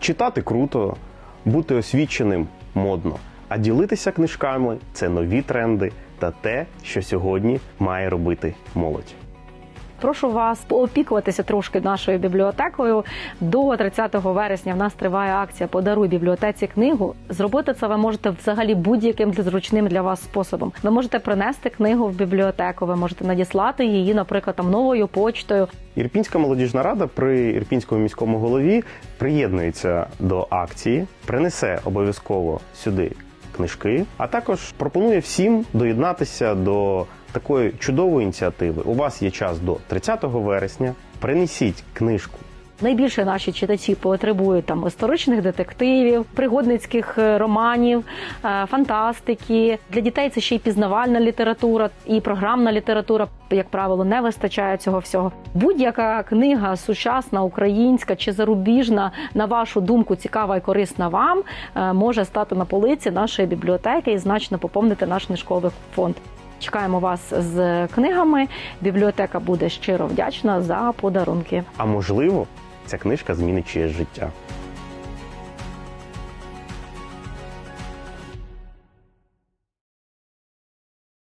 Читати круто, бути освіченим модно, а ділитися книжками це нові тренди та те, що сьогодні має робити молодь. Прошу вас поопікуватися трошки нашою бібліотекою. До 30 вересня в нас триває акція Подаруй бібліотеці книгу. Зробити це ви можете взагалі будь-яким зручним для вас способом. Ви можете принести книгу в бібліотеку, ви можете надіслати її, наприклад, там новою почтою. Ірпінська молодіжна рада при ірпінському міському голові приєднується до акції, принесе обов'язково сюди книжки, а також пропонує всім доєднатися до такої чудової ініціативи. У вас є час до 30 вересня. Принесіть книжку Найбільше наші читачі потребують там історичних детективів, пригодницьких е, романів, е, фантастики. Для дітей це ще й пізнавальна література і програмна література. Як правило, не вистачає цього всього. Будь-яка книга сучасна, українська чи зарубіжна, на вашу думку, цікава і корисна вам, е, може стати на полиці нашої бібліотеки і значно поповнити наш книжковий фонд. Чекаємо вас з книгами. Бібліотека буде щиро вдячна за подарунки. А можливо, ця книжка змінить чиєсь життя.